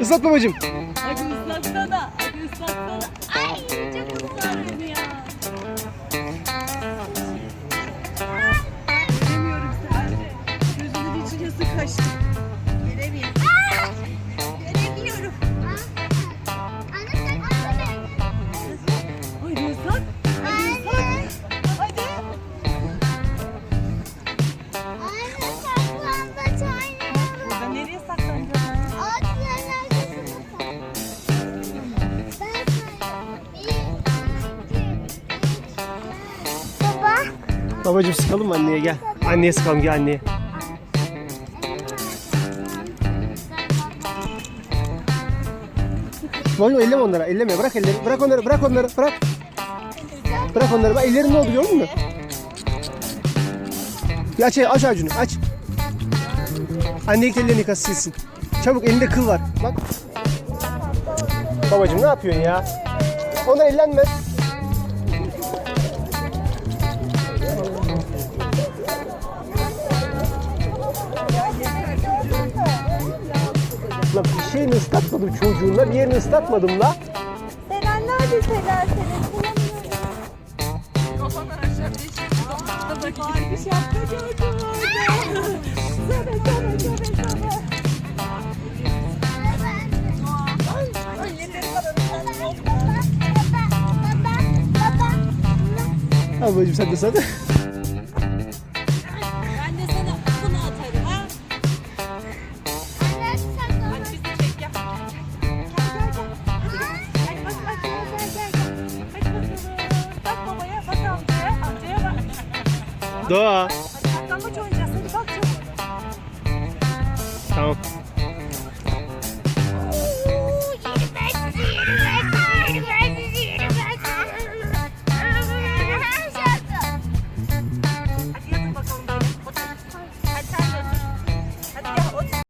Islat babacım. Hadi ıslatsana. Hadi ıslatsana. Ay çok ıslar beni ya. Göremiyorum sadece. Gözümün içine su kaçtı. Babacım sıkalım mı anneye gel. Anneye sıkalım gel anneye. Babacım elleme onlara elleme bırak elleri bırak onları bırak onları bırak. Bırak onları bak ellerin ne oldu gördün mü? Bir aç aç ağacını aç. Anne ilk ellerini yıkasın silsin. Çabuk elinde kıl var bak. Babacım ne yapıyorsun ya? Onlar ellenmez. Lan bir şeyini ıslatmadım çocuğunla, bir yerini ıslatmadım la. Selen nerede? Selen bulamıyorum. Kafandan aşağı bir şey çıkıyor. Harbi şapka gördüm orada. Baba, baba, baba. Al babacım sen de sen de. Да. Там чого, я не так чого. Там.